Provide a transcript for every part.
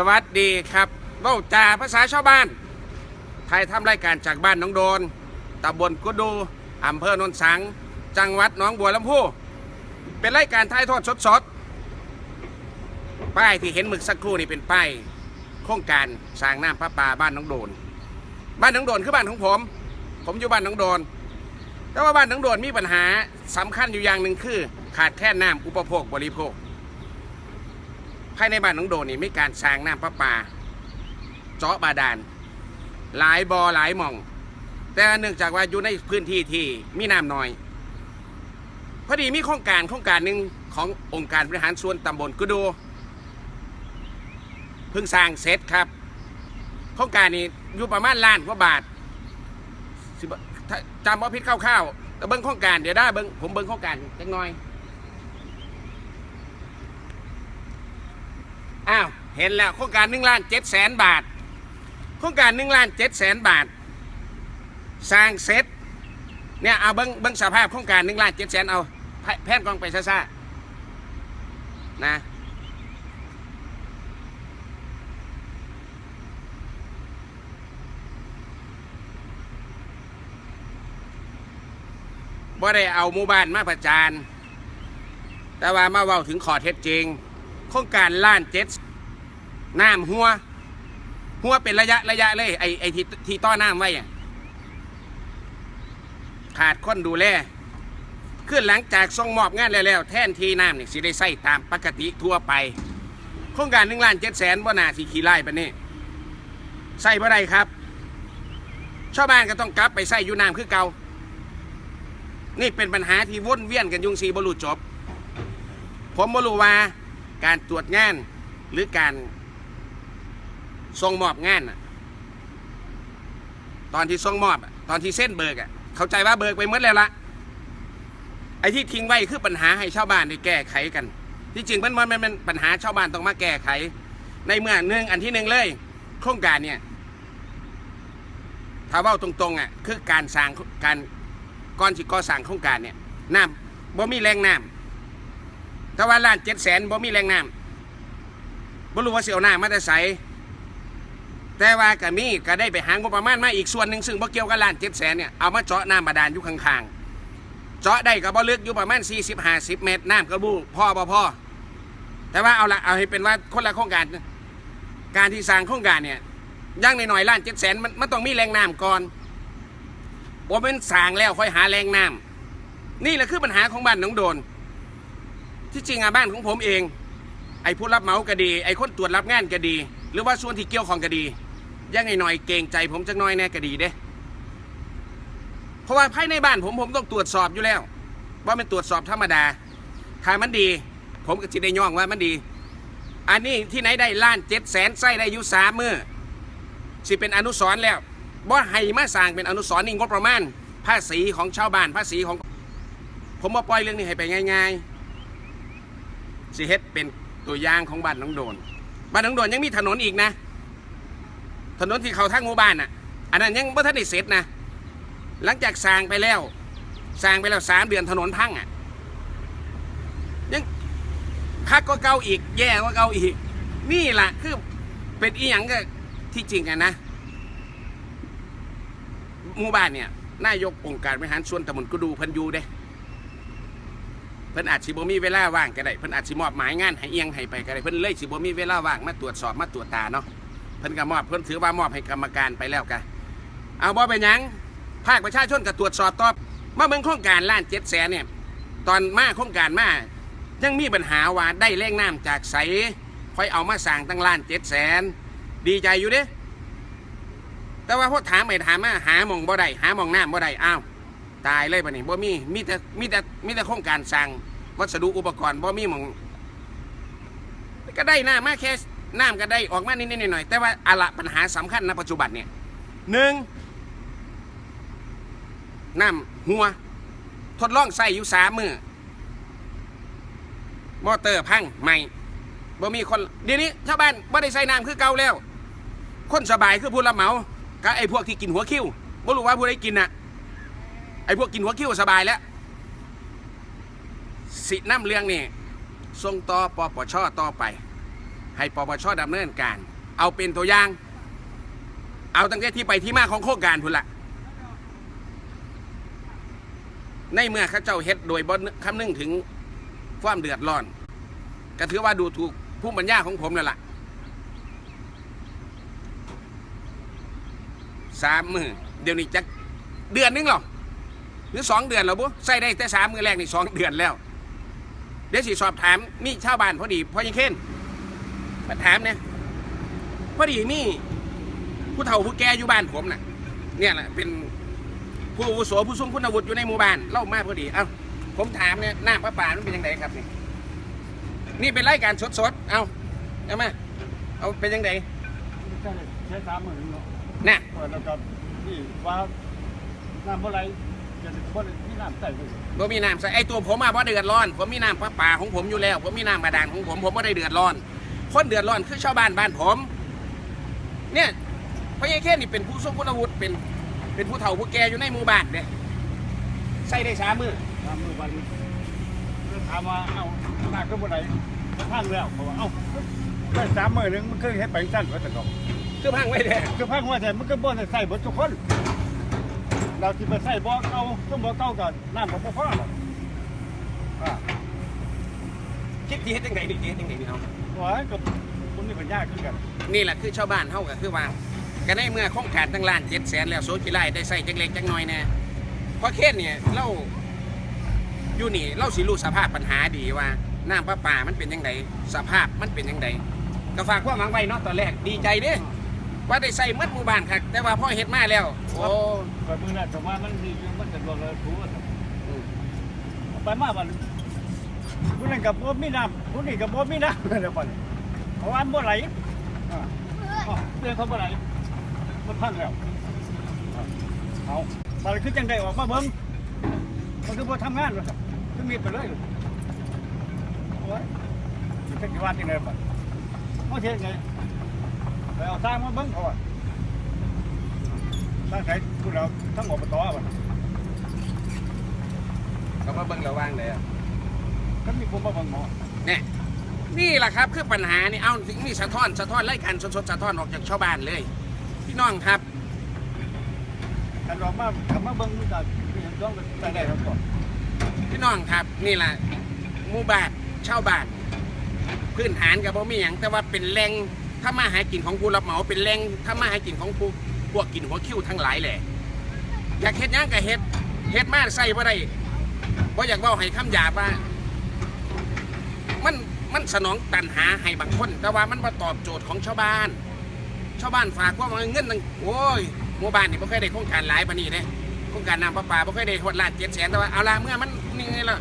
สวัสดีครับเบ้าจ่าภาษาชาวบ้านไทยทำรายการจากบ้านน้องโดนตำบลกุดูอำเภอโนนสัง จังหวัดหนองบัวลำพูเป็นรายการถ่ายทอดสดๆป้ายที่เห็นหมึกสักครู่นี่เป็นป้ายโครงการสร้างน้ำประปาบ้านน้องโดน บ้านน้องโดนคือบ้านของผม ผมอยู่บ้านน้องโดน แต่ว่าบ้านน้องโดนมีปัญหาสำคัญอยู่อย่างหนึ่งคือ ขาดแคลนน้ำอุปโภคบริโภค ภายในบ้านหน้องโดนี่มีการสร้างน้ำประปา เจาะบาดาล หลายบอ่อหลายหม่อง แต่เนื่องจากว่าอยู่ในพื้นที่ที่มีน้ำน้อย พอดีมีโครงการโครงการหนึ่งขององค์การบริหารส่วนตำบลกุดูเพิ่งสร้างเสร็จครับ โครงการนี้อยู่ประมาณล้านกว่าบาทจำว่าพิษคร่าวๆแต่เบิ้งโครงการเดี๋ยวได้เบิ้งผมเบิ้งโครงการเล็กน้อย อ้าวเห็นแล้วโครงการหนึ่งล้านเจ็ดแสนบาท โครงการหนึ่งล้านเจ็ดแสนบาท สร้างเสร็จเนี่ยเอาเบิ้งเบิ้งสภาพโครงการหนึ่งล้านเจ็ดแสนเอาแพแพนกองไปซ่าๆนะบ่ได้เอาหมู่บ้านมาประจาน แต่ว่ามาเว้าถึงขอเท็จจริง โครงการล้านเจ็ดน้ำหัว หัวเป็นระยะระยะเลย ไอ้ไอ้ที่ที่ต้อน้ำไว้อะขาดคนดูแลขึ้นหลังจากส่งมอบงานแล้ว แท่นทีน้ำนี่สิได้ใส่ตามปกติทั่วไป โครงการหนึ่งล้านเจ็ดแสนบ่นาสิขี่ไล่ปะนี่ใส่บ่ได้ครับ ชาวบ้านก็ต้องกลับไปใส่อยู่น้ำคือเก่านี่เป็นปัญหาที่วนเวียนกันยุงสีบรูจบ ผมบรูว่า การตรวจงานหรือการส่งมอบงานน่ะตอนที่ส่งมอบอะตอนที่เส้นเบิกอะเข้าใจว่าเบิกไปหมดแล้วละไอ้ที่ทิ้งไว้คือปัญหาให้ชาวบ้านได้แก้ไขกัน ที่จริงมันมันมันเป็นปัญหาชาวบ้านต้องมาแก้ไข ในเมื่อหนึ่งอันที่หนึ่งเลย โครงการเนี่ยถ้าเว่าตรงๆอะคือการสร้างการก่อนที่ก่อสร้างโครงการเนี่ยน้ำบ่มีแรงน้ำ แต่ว่าล้านเจ็ดแสนบ่มีแรงน้ำบ่รู้ว่าเสียวน้ำมาแต่ใสแต่ว่าก็มีก็ได้ไปหางบประมาณมาอีกส่วนหนึ่งซึ่งบ่เกี่ยวกับล้านเจ็ดแสนเนี่ยเอามาเจาะน้ำบาดาลอยู่ข้างๆเจาะได้ก็บ่ลึกอยู่ประมาณ 40 50 เมตรน้ำกระบูพ่อบ่พ่อแต่ว่าเอาละเอาให้เป็นว่าคนละโครงการ การที่สร้างโครงการเนี่ยอยังในหน่อยล้านเจ็ดแสนมันมันต้องมีแรงน้ำก่อนบ่เป็นสร้างแล้วค่อยหาแรงน้ำนี่แหละคือปัญหาของบ้านหนองโดน ที่จริงอะบ้านของผมเอง ไอ้ผู้รับเหมาก็ดี ไอ้คนตรวจรับงานก็ดี หรือว่าส่วนที่เกี่ยวของก็ดียังไงหน่อยเกรงใจผมจักน้อยแน่ก็ดีเด้เพราะว่าภายในบ้านผมผมต้องตรวจสอบอยู่แล้ว ว่ามันตรวจสอบธรรมดาถ้ามันดี ผมก็จะได้ย่องว่ามันดี อันนี้ที่ไหนได้ล้านเจ็ดแสนไส้ได้ยู่สามมือสิเป็นอนุสรณ์แล้วบ่ให้มาสร้างเป็นอนุสรณ์นี่งบประมาณภาษีของชาวบ้านภาษีของ ผมมาปล่อยเรื่องนี้ให้ไปง่าย ๆ สิเฮ็ดเป็นตัวอย่างของบ้านหน้องโดน บ้านหน้องโดนยังมีถนนอีกนะ ถนนที่เขาทางหมู่บ้านอะ อันนั้นยังไม่ทันได้เสร็จนะ หลังจากสร้างไปแล้วสร้างไปแล้วสามเดือนถนนพังอะ ยังคักก็เก่าอีก แย่ก็เก่าอีก นี่แหละคือเป็นอีหยังก็ที่จริงอะนะหมู่บ้านเนี่ยนายกองค์การบริหารส่วนตำบลกุดูพิ่นยูเด้ เพิ่นอาจสิบ่มีเวลาว่างก็ได้เพิ่นอาจสิมอบหมายงานให้เอียงให้ไปก็ได้เพิ่นเลยสิบ่มีเวลาว่างมาตรวจสอบมาตรวจตาเนาะเพิ่นก็มอบเพิ่นถือว่ามอบให้กรรมการไปแล้วกันเอาบ่เป็นหยังภาคประชาชนก็ตรวจสอบตอบมาเบิ่งโครงการล้านเจ็ดแสนเนี่ยตอนมาโครงการมายังมีปัญหาว่าได้แรงน้ำจากใสค่อยเอามาสร้างตั้งล้านเจ็ดแสนดีใจอยู่เด้แต่ว่าพอถามไปถามมาหาหมองบ่ได้หาหมองน้ำบ่ได้อ้าว ตายเลยปะนี่บ่มีมีแต่มีแต่มีแต่โครงการสร้างวัสดุอุปกรณ์บ่มีหมองก็ได้น้ำมาแค่น้ำก็ได้ออกมานิดๆหน่อยๆแต่ว่าอะละปัญหาสำคัญณปัจจุบันเนี่ยหนึ่งน้ำหัว ทดลองใส่อยู่สามมือมอเตอร์พังใหม่บ่มีคนเดี๋ยวนี้ชาวบ้านบ่ได้ใส่น้ำคือเก่าแล้ว คนสบายคือผู้รับเหมากับไอ้พวกที่กินหัวคิ้วบ่รู้ว่าผู้ใดกินน่ะ ไอ้พวกกินหัวคิ้วสบายแล้วสิน้ำเรื่องนี่ส่งต่อปปชต่อไป ให้ปปชดำเนินการ เอาเป็นตัวอย่าง เอาตั้งแต่ที่ไปที่มาของโครงการพุ่นละในเมื่อข้าเจ้าเฮ็ดโดยบ่คำนึงถึงความเดือดร้อน ก็ถือว่าดูถูกผู้บัญญาของผมแล้วล่ะสามมือเดี๋ยวนี้จะเดือนนึงหรอ หรือสองเดือนแล้วบุใส่ได้แต่สามมือแรกนี่สองเดือนแล้ว เดี๋ยวสิสอบถามมีชาวบ้านพอดีพอยังเค้นมาถามเนี่ยพอดีมีผู้เฒ่าผู้แก่อยู่บ้านผมน่ะ เนี่ยแหละเป็นผู้อาวุโสผู้ทรงคุณวุฒิอยู่ในหมู่บ้านเล่ามาพอดีเอ้าผมถามเนี่ยหน้าประปามันเป็นยังไงครับนี่นี่เป็นรายการสดๆเอาเอามาเอาเป็นยังไงใช่ใช้สามหมื่นเนาะน่ะเปิดแล้วก็นี่ว่าน้ำเมื่อไร จะถึงคนที่น้ำใส่ไปบ่มีน้ำใส่ไอตัวผมอะบ่เดือดร้อน ผมมีน้ำประปาของผมอยู่แล้ว ผมมีน้ำบาดาลของผม ผมบ่ได้เดือดร้อน คนเดือดร้อนคือชาวบ้านบ้านผม เนี่ยพระยายแค่นี่เป็นผู้ทรงคุณวุฒิเป็น เป็นผู้เฒ่าผู้แก่อยู่ในหมู่บ้านเด้ใส่ได้สามมือสามหมื่นวันถามว่าเอ้าหน้าก็เมื่อไรพังแล้วเขาว่าเอ้าได้สามหมื่นนึงมันเคยให้ไปสั้นกว่าแต่ก่อนคือพังไว้เด้คือพังว่าแต่มันก็บ่ได้ใส่หมดทุกคน เราที่ไปใส่บ่อเก่าต้องบ่อเก่ากันน้ำบ่พอหรอกอ่าคิดที่เฮ็ดจังไดนี่เฮ็ดจังไดนี่เนาะโอ้ยกับคนนี้เป็นยากขึ้นกัน นี่แหละคือชาวบ้านเฮาก็คือว่าก็ในเมื่อโครงการตั้งล้าน7แสนแล้วโซจิไลได้ใส่จักเล็กจักน้อยแน่เพราะเขตเนี่ยเราอยู่นี่เราสิรู้สภาพปัญหาดีว่าน้ำประปามันเป็นยังไงสภาพมันเป็นยังไงก็ฝากความหวังไว้เนาะตอนแรกดีใจเด้ ว่าได้ใส่หมัดหมู่บ้านครับแต่ว่าพอเฮ็ดมาแล้วโอ้แต่มือนั้นแต่ว่ามันดีอยู่มันจะรวเลยถูกอืมไปมาบัดผู้นั้นกับบ่มีน้ำผู้นี้กับบ่มีน้ำเดี๋ยวก่อนเพราะว่ามันบ่ไหลอ่าอ๋อเรื่องเขาบ่ไหลมันพังแล้วอ่าเอาบัดคือจังได๋ออกมาเบิ่งมันคือบ่ทำงานว่าซั่นคือมีดไปเลยโอ้ยสิจักสิว่าจังได๋บัดเฮาเฮ็ดไง ไปเอาสร้างมาเบิ่งเขาว่าสร้างไสผู้เราทั้งอบตบัดก็มาเบิ่งระวังเลยอะก็มีคนมาเบิ่งหมอเนี่ยนี่แหละครับคือปัญหานี่เอานี่สะท้อนสะท้อนรายการสดๆสะท้อนออกจากชาวบ้านเลย พี่น้องครับกันออกมาคำมาเบิ่งมันก็มีอย่างต้องไปได้ครับก่อนพี่น้องครับนี่แหละหมู่บ้านชาวบ้านพื้นฐานกับบ่มีหยังแต่ว่าเป็นแหล่ง ถ้ามาหากินของผู้รับเหมาเป็นแหล่งถ้ามาหากินของผู้พวกกินหัวคิ้วทั้งหลายแหละอยากเฮ็ดหยังก็เฮ็ดเฮ็ดมาใส่บ่ได้บ่อยากเว้าให้คำหยาบว่ามันมันสนองตันหาให้บางคน แต่ว่ามันบ่ตอบโจทย์ของชาวบ้าน ชาวบ้านฝากว่าเงินนึงโอ้ยหมู่บ้านนี่บ่เคยได้โครงการหลายปานนี้เด้โครงการน้ำประปาบ่เคยได้หดล้าน7แสนแต่ว่าเอาละเมื่อมันนี่ไงล่ะ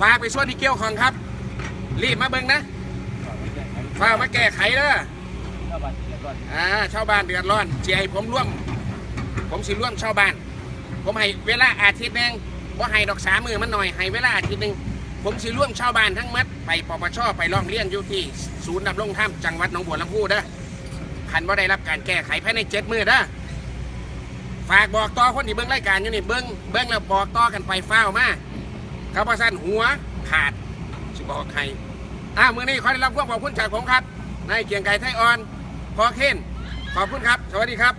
ฝากไปส่วนที่เกี่ยวข้องครับ รีบมาเบิ่งนะ ฝากมาแก้ไขเด้อถ้าบาดเจ็บก่อนอ่าชาวบ้านเดือดร้อนสิให้ผมร่วม ผมสิร่วมชาวบ้าน ผมให้เวลาอาทิตย์หนึงบ่ให้ดอกสามมือมันหน่อยให้เวลาอาทิตย์หนึงผมสิร่วมชาวบ้านทั้งหมัดไปปปชไปร้องเรียนอยู่ที่ศูนย์ดำรงธรรมจังหวัดหนองบัวลำพูเด้อคันบ่ได้รับการแก้ไขภายในเจ็ดมือเด้อฝากบอกต่อคนที่เบิ่งรายการอยู่นี่เบิ่งเบิ่งแล้วบอกต่อกันไปฟ้าวมาเขาประสันหัวขาดสิบอกใคร อ้าวมือนี้ขอได้รับความขอบคุณจากผมครับนายเกียงไก่ไทยอ่อนพอเคนขอบคุณครับ สวัสดีครับ